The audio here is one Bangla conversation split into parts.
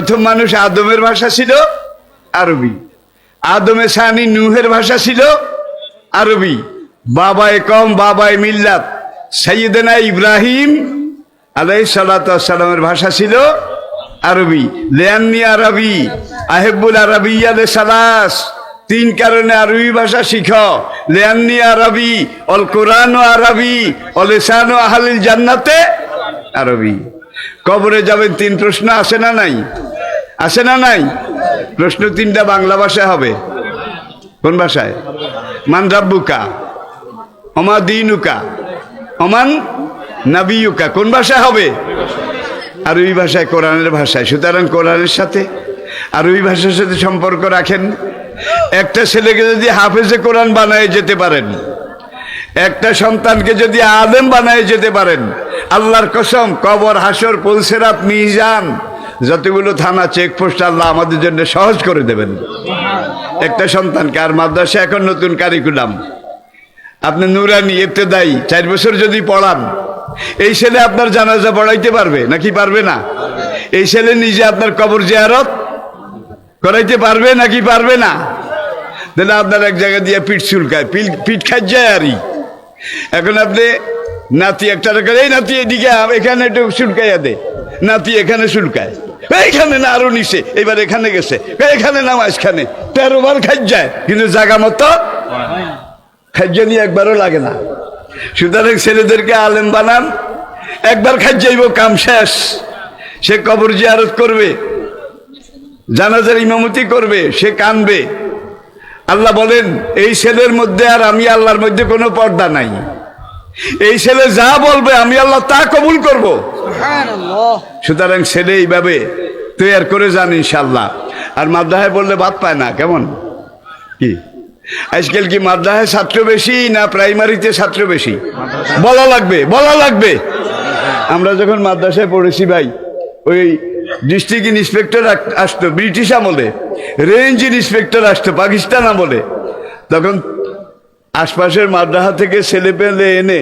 প্রথম মানুষ আদমের ভাষা ছিল আরবি। আদমে সানি নুহের ভাষা ছিল আরবি। বাবায় কম, বাবায় মিল্লাত। সৈয়দনা ইব্রাহিম আলাই সালাতামের ভাষা ছিল আরবি। লেয়ান্নি আরবি আহেবুল আলে সালাস। তিন কারণে আরবি ভাষা শিখ। লেয়ান্নি আরবি, অল কোরআন আরবি অলেসান আহালিল জান্নাতে আরবি। কবরে যাবেন, তিন প্রশ্ন আসে না নাই? আসে না নাই? প্রশ্ন তিনটা বাংলা ভাষায় হবে। কোন ভাষায়? মান রাব্বুকা অমা দিনুকা অমান নাবিউকা কোন ভাষায় হবে? আর ওই ভাষায় কোরআনের ভাষায়। সুতরাং কোরআনের সাথে আর ওই ভাষার সাথে সম্পর্ক রাখেন। একটা ছেলেকে যদি হাফেজে কোরআন বানায় যেতে পারেন একটা সন্তানকে যদি আদেম বানায় যেতে পারেন, আল্লাহর কসম, কবর, হাসর, পলসেরাত, মিজান, যতগুলো থানা চেকপোস্ট আল্লাহ আমাদের জন্য সহজ করে দেবেন। একটা সন্তানকে, আর মাদ্রাসা এখন নতুন কারিকুলাম আপনি নুরানি, ইবতেদায়ী, চার বছর যদি পড়ান, এই ছেলে আপনার জানাজা পড়াইতে পারবে নাকি পারবে না? এই ছেলে নিজে আপনার কবর জিয়ারত করাইতে পারবে নাকি পারবে না? তাহলে আপনার এক জায়গা দিয়ে পিঠ চুলকায়, পিঠ পিঠ খাই যায় আরই। এখন আপনি নাতি একটা করে এই নাতি এদিকে এখানে একটু চুলকাইয়া দে। নাতি এখানে চুলকায়। এইখানে না আরও নিচে এবার এখানে গেছে। এখানে না মাঝখানে। তেরো বার খাই যায়, কিন্তু জায়গা মতো খাদ্য নিয়ে একবারও লাগে না। সুতরাং ছেলেদেরকে আলেম বানান, একবার খাদ্যাইব কাম শেষ। সে কবর জিয়ারত করবে, জানাজার ইমামতি করবে, সে কানবে। আল্লাহ বলেন এই ছেলের মধ্যে আর আমি আল্লাহর মধ্যে কোনো পর্দা নাই। এই ছেলে যা বলবে আমি আল্লাহ তা কবুল করব। সুতরাং ছেলে এইভাবে তৈয়ার করে যান ইনশাল্লাহ আর মাদ্রাসায় বললে বাদ পায় না কেমন? কি? আজকাল কি মাদ্রাসায় ছাত্র বেশি না প্রাইমারিতে ছাত্র বেশি? বলা লাগবে বলা লাগবে। আমরা যখন মাদ্রাসায় পড়েছি ভাই ওই ডিস্ট্রিক্ট ইন্সপেক্টর আসতো ব্রিটিশ আমলে। রেঞ্জ ইন্সপেক্টর আসতো, পাকিস্তান আমলে। তখন আশপাশের মাদ্রাসা থেকে ছেলে পেলে এনে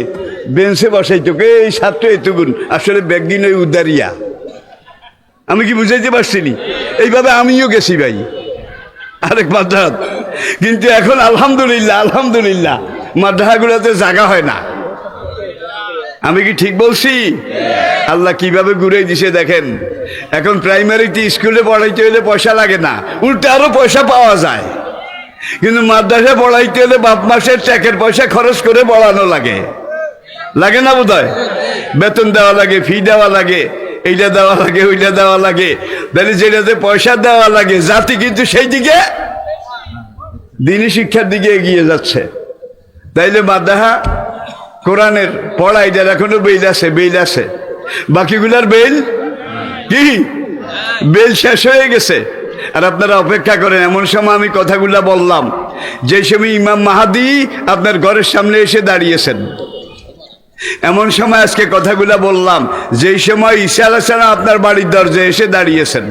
বেঞ্চে বসাইতো, কে এই ছাত্র এতগুণ আসলে ব্যাগদিন ওই উদারিয়া আমি কি বুঝাইতে পারছি নি? এইভাবে আমিও গেছি ভাই, আরেক মাদ্রাস কিন্তু এখন আলহামদুলিল্লাহ আলহামদুলিল্লাহ, মাদ্রাসাগুলোতে জায়গা হয় না। আমি কি ঠিক বলছি? আল্লাহ কীভাবে ঘুরে দিছে দেখেন। এখন প্রাইমারিতে স্কুলে পড়াইতে হলে পয়সা লাগে না, উল্টে আরও পয়সা পাওয়া যায়। কিন্তু মাদ্রাসা পড়াইতে হলে বাপ মাসের ট্যাকের পয়সা খরচ করে পড়ানো লাগে। লাগে না বোধ বেতন দেওয়া লাগে, ফি দেওয়া লাগে, এইটা দেওয়া লাগে, ওইটা দেওয়া লাগে, তাহলে যেটাতে পয়সা দেওয়া লাগে, জাতি কিন্তু সেই দিকে দিনী শিক্ষার দিকে এগিয়ে যাচ্ছে। তাইলে মাদ্রাহা কোরআনের পড়া এটার এখনও বেল আছে বেল আছে। বাকিগুলার বেল কি? বেল শেষ হয়ে গেছে। আর আপনারা অপেক্ষা করেন, এমন সময় আমি কথাগুলা বললাম, যে সময় ইমাম মাহাদি আপনার ঘরের সামনে এসে দাঁড়িয়েছেন। এমন সময় আজকে কথাগুলা বললাম যেই সময় ঈশা আলাহ আপনার বাড়ির দরজায় এসে দাঁড়িয়েছেন।